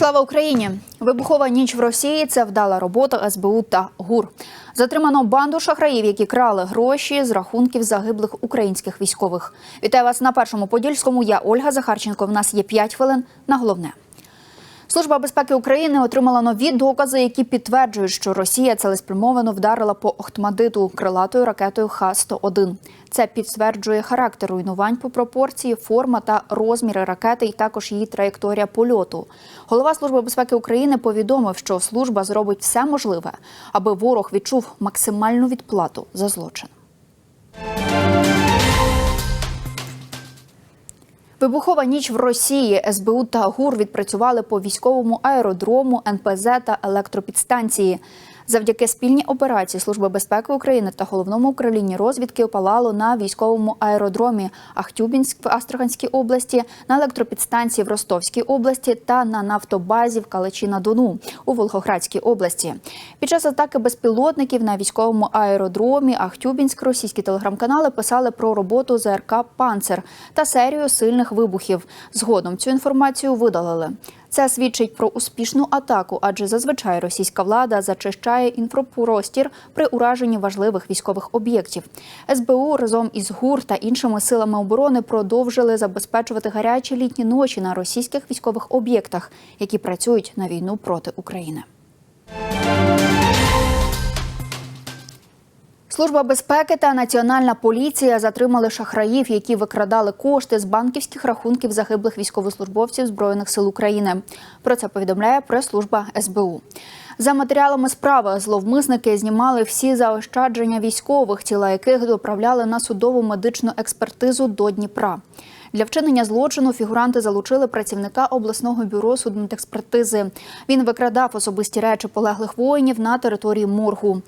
Слава Україні! Вибухова ніч в Росії це вдала робота СБУ та ГУР. Затримано банду шахраїв, які крали гроші з рахунків загиблих українських військових. Вітаю вас на першому подільському. Я Ольга Захарченко. В нас є 5 хвилин на головне. Служба безпеки України отримала нові докази, які підтверджують, що Росія цілеспрямовано вдарила по Охтмадиту крилатою ракетою Х-101. Це підтверджує характер руйнувань по пропорції, форма та розміри ракети, і також її траєкторія польоту. Голова служби безпеки України повідомив, що служба зробить все можливе, аби ворог відчув максимальну відплату за злочин. Вибухова ніч в Росії. СБУ та ГУР відпрацювали по військовому аеродрому, НПЗ та електропідстанції. Завдяки спільній операції Служби безпеки України та головному управлінні розвідки опалало на військовому аеродромі Ахтюбінськ в Астраханській області, на електропідстанції в Ростовській області та на нафтобазі в Каличі на Дону у Волгоградській області. Під час атаки безпілотників на військовому аеродромі Ахтюбінськ російські телеграм-канали писали про роботу ЗРК Панцер та серію сильних вибухів. Згодом цю інформацію видалили. Це свідчить про успішну атаку, адже зазвичай російська влада зачищає інфопростір при ураженні важливих військових об'єктів. СБУ разом із ГУР та іншими силами оборони продовжили забезпечувати гарячі літні ночі на російських військових об'єктах, які працюють на війну проти України. Служба безпеки та національна поліція затримали шахраїв, які викрадали кошти з банківських рахунків загиблих військовослужбовців збройних сил України. Про це повідомляє прес-служба СБУ. За матеріалами справи зловмисники знімали всі заощадження військових, тіла яких доправляли на судову медичну експертизу до Дніпра. Для вчинення злочину фігуранти залучили працівника обласного бюро судмедекспертизи. Він викрадав особисті речі полеглих воїнів на території моргу.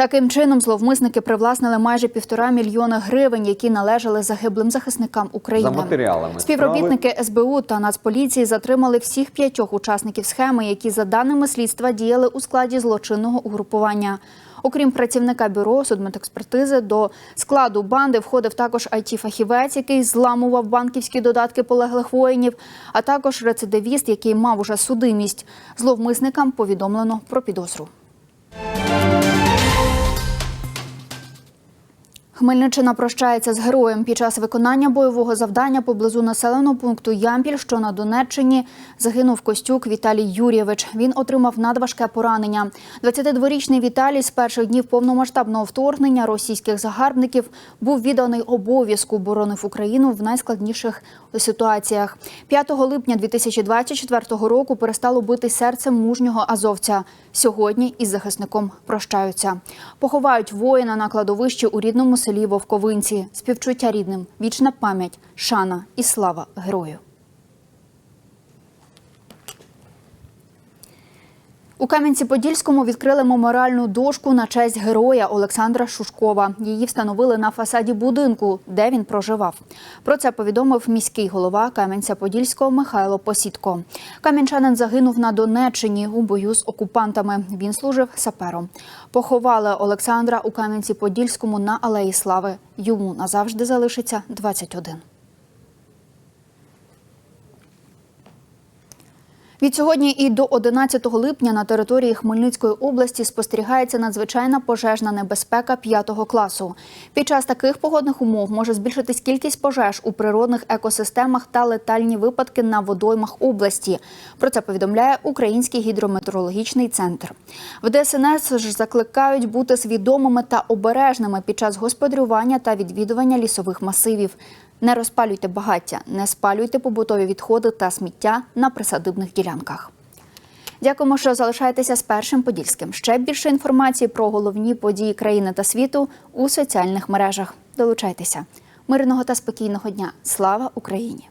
Таким чином, зловмисники привласнили майже півтора мільйона гривень, які належали загиблим захисникам України. За матеріалами Співробітники СБУ та Нацполіції затримали всіх п'ятьох учасників схеми, які за даними слідства діяли у складі злочинного угрупування. Окрім працівника бюро судмедекспертизи, до складу банди входив також IT-фахівець, який зламував банківські додатки полеглих воїнів, а також рецидивіст, який мав уже судимість. Зловмисникам повідомлено про підозру. Хмельниччина прощається з героєм під час виконання бойового завдання поблизу населеного пункту Ямпіль, що на Донеччині загинув Костюк Віталій Юрійович. Він отримав надважке поранення. 22-річний Віталій з перших днів повномасштабного вторгнення російських загарбників був відданий обов'язку, боронив Україну в найскладніших ситуаціях. 5 липня 2024 року перестало бити серце мужнього азовця. Сьогодні із захисником прощаються. Поховають воїна на кладовищі у рідному селі Вовковинці. Співчуття рідним, вічна пам'ять, шана і слава герою. У Кам'янці-Подільському відкрили меморіальну дошку на честь героя Олександра Шушкова. Її встановили на фасаді будинку, де він проживав. Про це повідомив міський голова Кам'янця-Подільського Михайло Посідко. Кам'янчанин загинув на Донеччині у бою з окупантами. Він служив сапером. Поховали Олександра у Кам'янці-Подільському на Алеї Слави. Йому назавжди залишиться 21. Від сьогодні і до 11 липня на території Хмельницької області спостерігається надзвичайна пожежна небезпека 5 класу. Під час таких погодних умов може збільшитись кількість пожеж у природних екосистемах та летальні випадки на водоймах області. Про це повідомляє Український гідрометеорологічний центр. В ДСНС ж закликають бути свідомими та обережними під час господарювання та відвідування лісових масивів. Не розпалюйте багаття, не спалюйте побутові відходи та сміття на присадибних ділянках. Дякуємо, що залишаєтеся з першим подільським. Ще більше інформації про головні події країни та світу у соціальних мережах. Долучайтеся. Мирного та спокійного дня. Слава Україні!